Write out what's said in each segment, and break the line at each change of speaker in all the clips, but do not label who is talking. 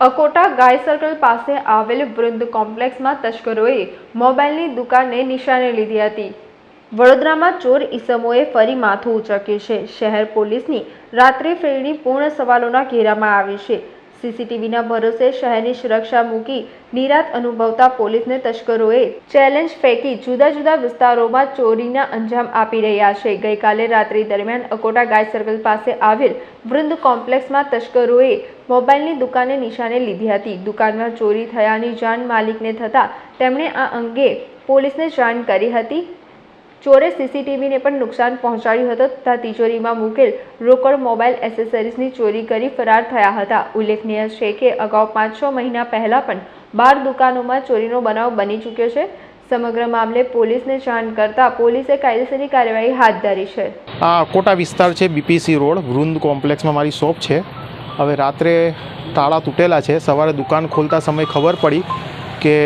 અકોટા ગાય circle પાસે આવેલ વૃંદ કોમ્પ્લેક્સમાં તસ્કરોએ મોબાઈલની દુકાનને નિશાને લીધી હતી. વડોદરામાં ચોર ઈસમોએ ફરી માથું ઉચક્યું છે. શહેર પોલીસની રાત્રિ ફેરણી પૂર્ણ સવાલોના ઘેરામાં આવી છે. સીસીટીવીના ભરોસે શહેરની સુરક્ષા મૂકી નિરાત અનુભવતા પોલીસને તસ્કરોએ ચેલેન્જ ફેંકી જુદા જુદા વિસ્તારોમાં ચોરીના અંજામ આપી રહ્યા છે. ગઈકાલે રાત્રિ દરમિયાન અકોટા ગાય સર્કલ પાસે આવેલ વૃંદ કોમ્પ્લેક્સમાં તસ્કરોએ મોબાઈલની દુકાને નિશાને લીધી હતી. દુકાનમાં ચોરી થયાની જાણ માલિકને થતાં તેમણે આ અંગે પોલીસને જાણ કરી હતી. ચોરે સીસીટીવીને પણ નુકસાન પહોંચાડ્યું હતું તથા તિજોરીમાં મૂકેલ રોકડ મોબાઈલ એસેસરીઝની ચોરી કરી ફરાર થયા હતા. ઉલ્લેખનીય છે કે અગાઉ પાંચ છ મહિના પહેલાં પણ બાર દુકાનોમાં ચોરીનો બનાવ બની ચૂક્યો છે. સમગ્ર મામલે પોલીસને જાણ કરતા પોલીસે કાયદેસરની કાર્યવાહી હાથ ધરી છે.
આ કોટા વિસ્તાર છે બીપીસી રોડ. વૃંદ કોમ્પ્લેક્સમાં મારી શોપ છે. હવે રાત્રે તાળા તૂટેલા છે. સવારે દુકાન ખોલતા સમયે ખબર પડી કે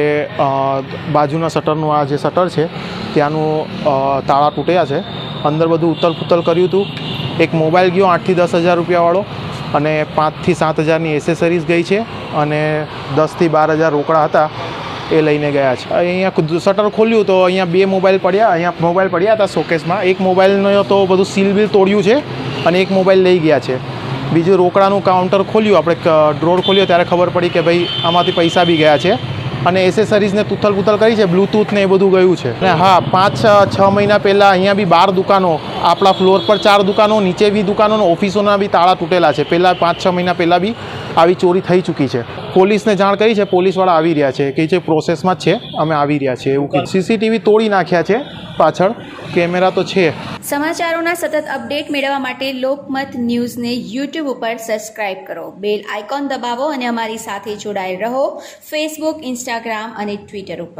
બાજુના શટરનું આ જે શટર છે, ત્યાંનું તાળા તૂટ્યા છે. અંદર બધું ઉતલ પુતલ કર્યું હતું. એક મોબાઈલ ગયો, આઠથી દસ હજાર રૂપિયાવાળો. અને પાંચથી સાત હજારની એસેસરીઝ ગઈ છે અને દસથી બાર હજાર રોકડા હતા એ લઈને ગયા છે. અહીંયા શટર ખોલ્યું તો અહીંયા બે મોબાઈલ પડ્યા. અહીંયા મોબાઈલ પડ્યા હતા શોકેસમાં. એક મોબાઈલનો તો બધું સીલ બીલ તોડ્યું છે અને એક મોબાઈલ લઈ ગયા છે. બીજું રોકડાનું કાઉન્ટર ખોલ્યું. આપણે ડ્રોર ખોલ્યો ત્યારે ખબર પડી કે ભાઈ આમાંથી પૈસા બી ગયા છે. અને એસેસરીઝને તુથલ પુથલ કરી છે બ્લૂટૂથ ને એ બધું ગયું છે. અને હા પાંચ છ છ મહિના પહેલાં અહીંયા બી બાર દુકાનો આપણા ફ્લોર પર ચાર દુકાનો નીચે બી દુકાનો ઓફિસોના બી તાળા તૂટેલા છે. પહેલાં પાંચ છ મહિના પહેલાં બી આવી ચોરી થઈ ચૂકી છે. પોલીસને જાણ કરી છે, પોલીસવાળા આવી રહ્યા છે. કે જે પ્રોસેસમાં જ છે, અમે આવી રહ્યા છીએ. એવું કે સીસીટીવી તોડી નાખ્યા છે પાછળ. કેમેરા તો છે.
સમાચારોના સતત અપડેટ મેળવવા માટે લોકમત ન્યૂઝને યુટ્યુબ ઉપર સબસ્ક્રાઇબ કરો. બેલ આઇકોન દબાવો અને અમારી સાથે જોડાયેલ રહો. ફેસબુક ઇન્સ્ટાગ્રામ અને ટ્વિટર ઉપર.